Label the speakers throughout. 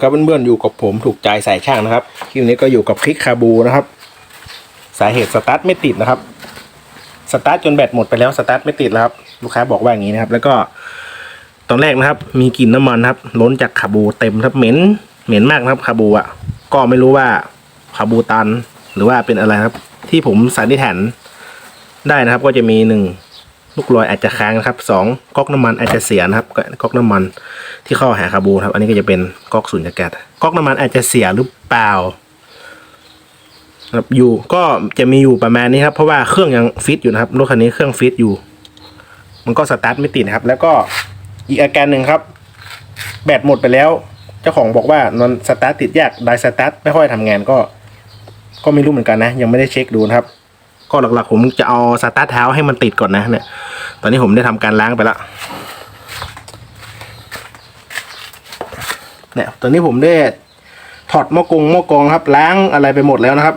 Speaker 1: ครับเพื่อนๆอยู่กับผมถูกใจสายช่างนะครับคลิปนี้ก็อยู่กับคลิกคาบูนะครับ สาเหตุสตาร์ทไม่ติดนะครับสตาร์ทจนแบตหมดไปแล้วสตาร์ทไม่ติดแล้วครับลูกค้าบอกว่าอย่างนี้นะครับ แล้วก็ตอนแรกนะครับ มีกลิ่นน้ำมันครับ ล้นจากคาบูเต็มครับเหม็นเหม็นมากนะครับคาบูอะก็ไม่รู้ว่าคาบูตันหรือว่าเป็นอะไรครับ ที่ผมสันนิษฐานได้นะครับ ก็จะมีหนึ่ง ลูกลอยอาจจะค้างนะครับสองก๊อกน้ำมันอาจจะเสียนะครับก๊อกน้ำมันที่เข้าหาคาบูครับ อันนี้ก็จะเป็นก๊อกสูญญากาศก๊อกน้ำมันอาจจะเสียหรือเปล่าครับอยู่ก็จะมีอยู่ประมาณนี้ครับ เพราะว่าเครื่องยังฟิตอยู่นะครับรถคันนี้เครื่องฟิตอยู่ มันก็สตาร์ทไม่ติดนะครับ แล้วก็อีกอาการหนึ่งครับ แบตหมดไปแล้ว เจ้าของบอกว่านอนสตาร์ทติดยากไดสตาร์ทไม่ค่อยทำงานก็ ก็ไม่รู้เหมือนกันนะ ยังไม่ได้เช็คดูนะครับ ก็หลักๆ ผมจะเอาสตาร์ทเท้าให้มันติดก่อนนะเนี่ย ตอนนี้ผมได้ทำการล้างไปแล้วเนี่ยตอนนี้ผมได้ถอดหม้อกงหม้อกองครับ ล้างอะไรไปหมดแล้วนะครับ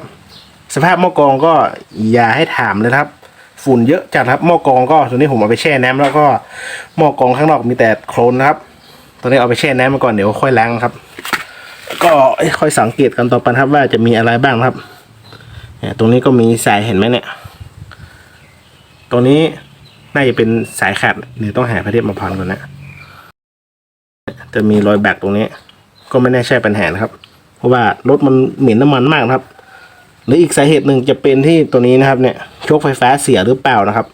Speaker 1: สภาพหม้อกองก็อย่าให้ถามเลยครับ ฝุ่นเยอะจัดครับหม้อกองก็ตอนนี้ผมเอาไปแช่น้ำแล้วก็หม้อกองข้างนอกมีแต่โคลนนะครับ ตอนนี้เอาไปแช่น้ำมาก่อนเดี๋ยวค่อยล้างครับ ก็ค่อยสังเกตกันต่อไปครับว่าจะมีอะไรบ้างครับ ตรงนี้ก็มีสายเห็นไหมเนี่ย ตรงนี้น่าจะเป็นสายขาดเดี๋ยวต้องหาพระเทพมาพันก่อนนะ จะมีรอยแบกตรงนี้ ก็ไม่แน่ใช่ปัญหานะครับ เพราะว่ารถมันเหม็นน้ำมันมากนะครับ หรืออีกสาเหตุหนึ่งจะเป็นที่ตัวนี้นะครับ เนี่ยโชคไฟฟ้าเสียหรือเปล่านะครับ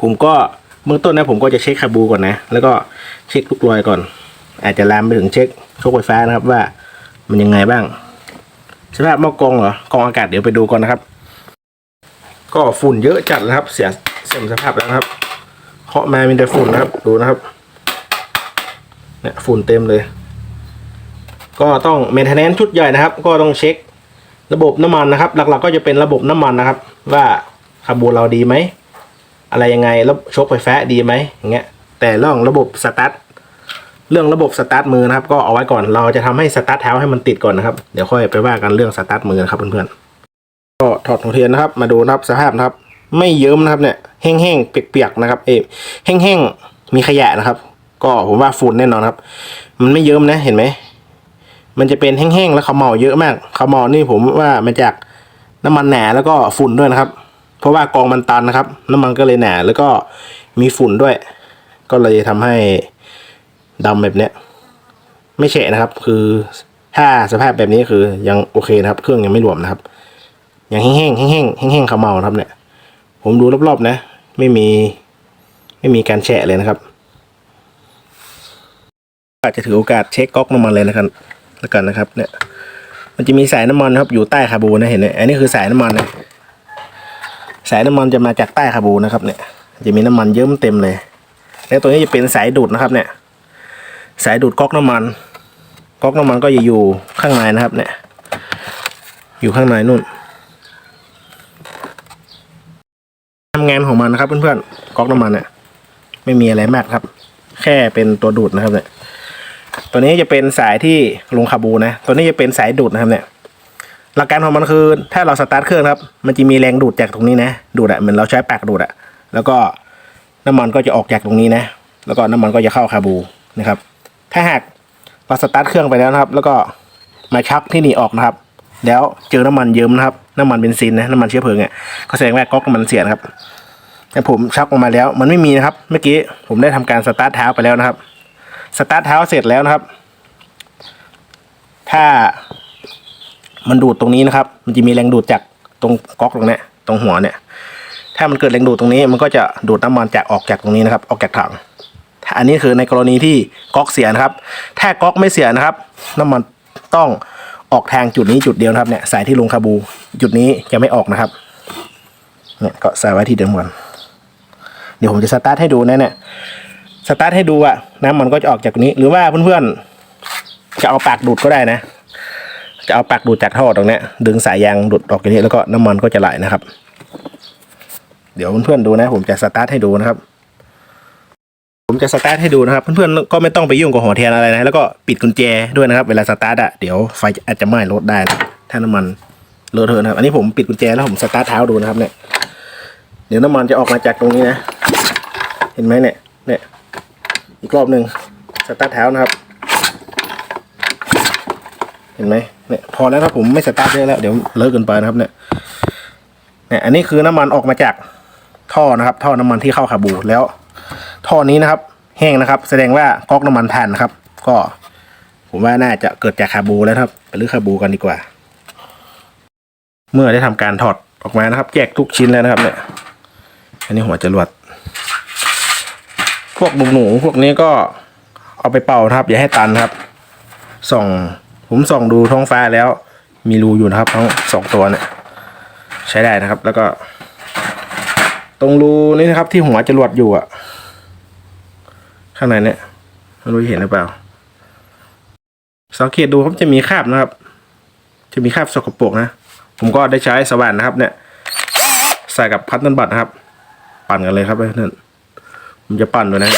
Speaker 1: ผมก็เบื้องต้นนะผมก็จะเช็คคาบูก่อนนะ แล้วก็เช็คลูกรอยก่อน อาจจะลามไปถึงเช็คโชคไฟฟ้านะครับว่ามันยังไงบ้าง สภาพหม้อกองเหรอกองอากาศเดี๋ยวไปดูก่อนนะครับ ก็ฝุ่นเยอะจัดนะครับ เสียเสื่อมสภาพแล้วครับเคาะมามีแต่ฝุ่นนะครับ ดูนะครับเนี่ยฝุ่นเต็มเลย ก็ต้องเมนเทนแนนชุดใหญ่นะครับ ก็ต้องเช็คระบบน้ำมันนะครับ หลักๆก็จะเป็นระบบน้ำมันนะครับ ว่าคาร์บูเราดีไหมอะไรยังไงแล้วชกไฟฟ้าดีไหมอย่างเงี้ยแต่เรื่องระบบสตาร์ท เรื่องระบบสตาร์ทมือนะครับก็เอาไว้ก่อนเราจะทำให้สตาร์ทเท้าให้มันติดก่อนนะครับเดี๋ยวค่อยไปว่ากันเรื่องสตาร์ทมือนะครับเพื่อนๆก็ถอดหัวเทียนนะครับ มาดูนะครับสภาพนะครับ ไม่เยิ้มนะครับเนี่ยแห้งๆเปียกๆนะครับเอยแห้งๆมีขยะนะครับ ก็ผมว่าฝุ่นแน่นอนครับ มันไม่เยิ้มนะเห็นไหมมันจะเป็นแห้งๆแล้วเขาเมาเยอะมากเขาเมานี่ผมว่ามาจากน้ำมันหนาแล้วก็ฝุ่นด้วยนะครับ เพราะว่ากองมันตันนะครับ น้ำมันก็เลยหนาแล้วก็มีฝุ่นด้วย ก็เลยทำให้ ดำแบบเนี้ยไม่แฉะนะครับ คือถ้าสภาพแบบนี้คือยังโอเคนะครับ เครื่องยังไม่รวมนะครับ ยังแห้งๆแห้งๆแห้งๆเขาเมานะครับ เนี่ย ผมดูรอบๆนะ ไม่มี ไม่มีการแฉะเลยนะครับอาจจะถือโอกาสเช็คก๊อกน้ำมันเลยนะครับแล้วกันนะครับ เนี่ย มันจะมีสายน้ำมันครับอยู่ใต้คาบูนะเห็นไหมอันนี้คือสายน้ำมันนะสายน้ำมันจะมาจากใต้คาบูนะครับ เนี่ย จะมีน้ำมันเยิ้มเต็มเลย แล้วตัวนี้จะเป็นสายดูดนะครับ เนี่ย สายดูดก๊อกน้ำมันก๊อกน้ำมันก็จะอยู่ข้างในนะครับ เนี่ย อยู่ข้างในนู่นทำงานของมันนะครับ เพื่อนๆก๊อกน้ำมันเนี่ยไม่มีอะไรมากครับ แค่เป็นตัวดูดนะครับ เนี่ย ตัวนี้จะเป็นสายที่ลงคาบูนะ ตัวนี้จะเป็นสายดูดนะครับ เนี่ย หลักการของมันคือ ถ้าเราสตาร์ทเครื่องครับ มันจะมีแรงดูดจากตรงนี้นะ ดูดอะเหมือนเราใช้ปากดูดอะแล้วก็น้ำมันก็จะออกจากตรงนี้นะ แล้วก็น้ำมันก็จะเข้าคาบูนะครับ ถ้าหากเราสตาร์ทเครื่องไปแล้วนะครับ แล้วก็มาชักที่หนีออกนะครับ แล้วเจอน้ำมันเยิ้มนะครับ น้ำมันเบนซินนะน้ำมันเชื้อเพลิงเนี่ยก็แสดงว่าก๊อกน้ำมันเสียนะครับแต่ผมชักออกมาแล้ว มันไม่มีนะครับ เมื่อกี้ผมได้ทำการสตาร์ทเท้าไปแล้วนะครับ สตาร์ทเท้าเสร็จแล้วนะครับ ถ้ามันดูดตรงนี้นะครับ มันจะมีแรงดูดจากตรงก๊อกตรงเนี้ยตรงหัวเนี่ย ถ้ามันเกิดแรงดูดตรงนี้ มันก็จะดูดน้ำมันจากออกจากตรงนี้นะครับ ออกจากถัง อันนี้คือในกรณีที่ก๊อกเสียนะครับ ถ้าก๊อกไม่เสียนะครับ น้ำมันต้องออกทางจุดนี้จุดเดียวนะครับเนี่ยสายที่ลงคาบู จุดนี้จะไม่ออกนะครับเนี่ยก็ใส่ไว้ที่เดิมก่อนเดี๋ยวผมจะสตาร์ทให้ดูนะเนี่ยสตาร์ทให้ดูอะน้ำมันก็จะออกจากนี้ หรือว่าเพื่อนๆจะเอาปากดูดก็ได้นะ จะเอาปากดูดจากท่อตรงเนี้ยดึงสายยางดูดออกจากนี้แล้วก็น้ำมันก็จะไหลนะครับ เดี๋ยวเพื่อนๆดูนะ ผมจะสตาร์ทให้ดูนะครับ ผมจะสตาร์ทให้ดูนะครับ เพื่อนๆก็ไม่ต้องไปยุ่งกับหัวเทียนอะไรนะแล้วก็ปิดกุญแจด้วยนะครับ เวลาสตาร์ทอะเดี๋ยวไฟอาจจะไหม้รถได้นะถ้าน้ำมันเลอะเทอะนะครับ อันนี้ผมปิดกุญแจแล้วผมสตาร์ทเท้าดูนะครับเนี่ยเดี๋ยวน้ำมันจะออกมาจากตรงนี้นะ เห็นไหมเนี่ยเนี่ยอีกรอบหนึ่งสตาร์ทเท้านะครับ เห็นไหมเนี่ยพอแล้วครับผมไม่สตาร์ทเยอะแล้วเดี๋ยวเลอะเกินไปนะครับเนี่ยเนี่ยอันนี้คือน้ำมันออกมาจากท่อนะครับ ท่อน้ำมันที่เข้าคาบูแล้ว ท่อนี้นะครับ แห้งนะครับ แสดงว่าก๊อกน้ำมันผ่านนะครับ ก็ ผมว่าน่าจะเกิดจากคาบูแล้วครับไปรื้อคาบูกันดีกว่า เมื่อได้ทำการถอดออกมานะครับ แยกทุกชิ้นแล้วนะครับ เนี่ย อันนี้หัวจรวด พวกหนูหนูๆพวกนี้ก็เอาไปเป่านะครับ อย่าให้ตันครับ ส่อง ผมส่องดูท้องฟ้าแล้ว มีรูอยู่นะครับ ทั้งสองตัวเนี่ย ใช้ได้นะครับ แล้วก็ ตรงรูนี้นะครับ ที่หัวจรวดอยู่อะ ข้างในเนี่ยไม่รู้เห็นหรือเปล่า สังเกตดูครับจะมีคราบนะครับ จะมีคราบสกปรกนะ ผมก็ได้ใช้สว่านนะครับ เนี่ย ใส่กับพัดนันบัตนะครับ ปั่นกันเลยครับเพื่อนผมจะปั่นด้วยนะ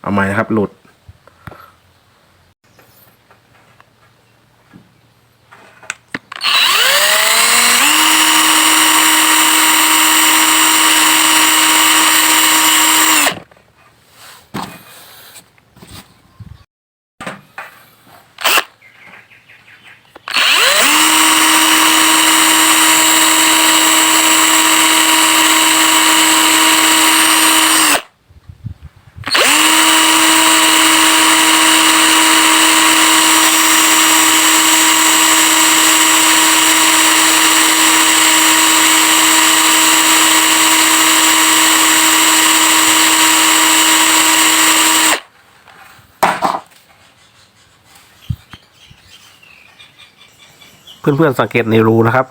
Speaker 1: เอาไม้นะครับหลุด เพื่อนๆสังเกตในรูนะครับ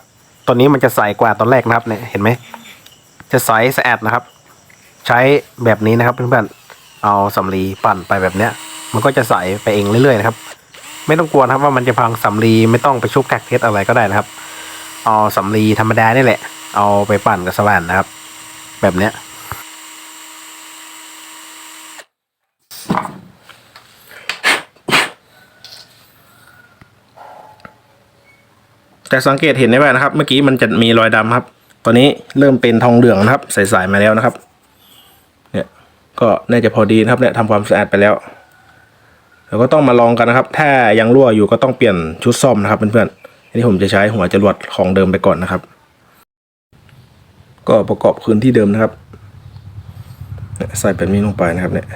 Speaker 1: ตอนนี้มันจะใสกว่าตอนแรกนะครับเนี่ยเห็นไหมจะใสสะอาดนะครับ ใช้แบบนี้นะครับเพื่อนๆเอาสำลีปั่นไปแบบเนี้ย มันก็จะใสไปเองเรื่อยๆนะครับ ไม่ต้องกลัวนะครับว่ามันจะพังสำลีไม่ต้องไปชุบแกกเทสอะไรก็ได้นะครับ เอาสำลีธรรมดานี่แหละ เอาไปปั่นกับสว่านนะครับ แบบเนี้ย แต่สังเกตเห็นได้ว่านะครับ เมื่อกี้มันจะมีรอยดำครับ ตอนนี้เริ่มเป็นทองเหลืองนะครับ ใสๆมาแล้วนะครับ เนี่ยก็น่าจะพอดีนะครับเนี่ยทำความสะอาดไปแล้วเราก็ต้องมาลองกันนะครับ ถ้ายังรั่วอยู่ก็ต้องเปลี่ยนชุดซ่อมนะครับเพื่อนๆอันนี้ผมจะใช้หัวจรวดของเดิมไปก่อนนะครับ ก็ประกอบคืนที่เดิมนะครับเนี่ยใส่เป็นนี้ลงไปนะครับเนี่ย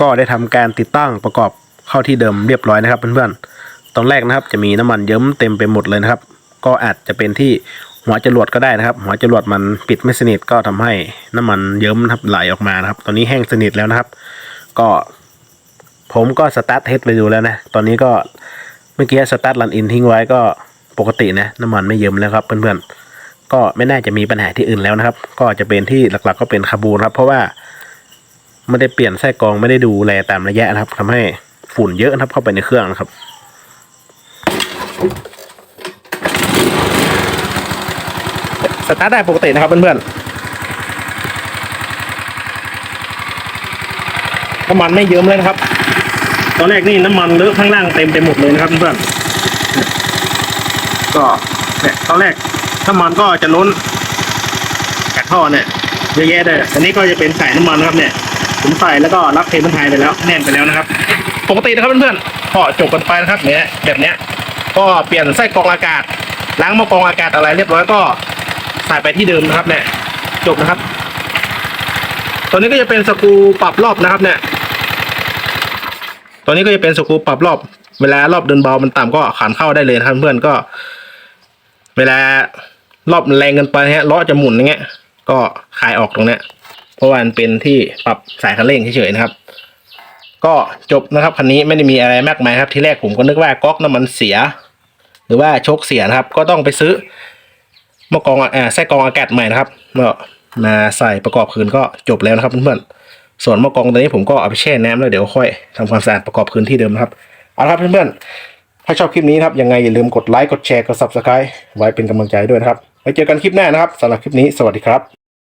Speaker 1: ก็ได้ทำการติดตั้งประกอบเข้าที่เดิมเรียบร้อยนะครับเพื่อนๆ ตอนแรกนะครับจะมีน้ำมันเยิ้มเต็มไปหมดเลยนะครับ ก็อาจจะเป็นที่หัวจรวดก็ได้นะครับ หัวจรวดมันปิดไม่สนิทก็ทำให้น้ำมันเยิ้มนะครับไหลออกมานะครับ ตอนนี้แห้งสนิทแล้วนะครับ ก็ผมก็สตาร์ทเทสไปดูแล้วนะ ตอนนี้ก็เมื่อกี้สตาร์ทรันอินทิ้งไว้ก็ปกตินะน้ำมันไม่เยิ้มแล้วครับเพื่อนๆ ก็ไม่น่าจะมีปัญหาที่อื่นแล้วนะครับ ก็จะเป็นที่หลักๆก็เป็นคาบูนครับ เพราะว่า ไม่ได้เปลี่ยนไส้กรองไม่ได้ดูแลตามระยะนะครับทำให้ฝุ่นเยอะนะครับเข้าไปในเครื่องนะครับ สตาร์ทได้ปกตินะครับเพื่อนๆน้ำมันไม่เยิ้มเลยนะครับ ตอนแรกนี่น้ำมันเลอะข้างล่างเต็มไปหมดเลยนะครับเพื่อนๆก็เนี่ยตอนแรกน้ำมันก็จะล้นจากท่อเนี่ยเยอะแยะเลยอันนี้ก็จะเป็นสายน้ำมันนะครับเนี่ย ผมใส่แล้วก็รับเคเบิลไทยไปแล้วแน่นไปแล้วนะครับ ปกตินะครับเพื่อนๆก็จบกันไปนะครับเนี่ยแบบเนี้ยก็เปลี่ยนไส้กรองอากาศ ล้างม้อกรองอากาศอะไรเรียบร้อยก็ใส่ไปที่เดิมนะครับเนี่ยจบนะครับ ตัวนี้ก็จะเป็นสกูปรับรอบนะครับเนี่ยตัวนี้ก็จะเป็นสกูปรับรอบ เวลารอบเดินเบามันต่ำก็ขันเข้าได้เลยครับเพื่อนก็ เวลารอบแรงเกินไปฮะล้อจะหมุนอย่างเงี้ย ก็คลายออกตรงเนี้ย เพราะว่ามันเป็นที่ปรับสายคันเร่งเฉยๆนะครับ ก็จบนะครับคันนี้ไม่ได้มีอะไรมากมายครับที่แรกผมก็นึกว่าก๊อกน้ำมันเสีย หรือว่าโชคเสียนะครับ ก็ต้องไปซื้อม้อกองอ่าไส้กองอากาศใหม่นะครับก็มาใส่ประกอบคืนก็จบแล้วนะครับเพื่อนๆส่วนม้อกองตัวนี้ผมก็เอาไปแช่น้ำแล้วเดี๋ยวค่อยทำความสะอาดประกอบคืนที่เดิมนะครับเอาละครับเพื่อนๆถ้าชอบคลิปนี้นะครับยังไงอย่าลืมกดไลค์กดแชร์กด subscribe ไว้เป็นกำลังใจด้วยนะครับไว้เจอกันคลิปหน้านะครับสำหรับคลิปนี้สวัสดีครับ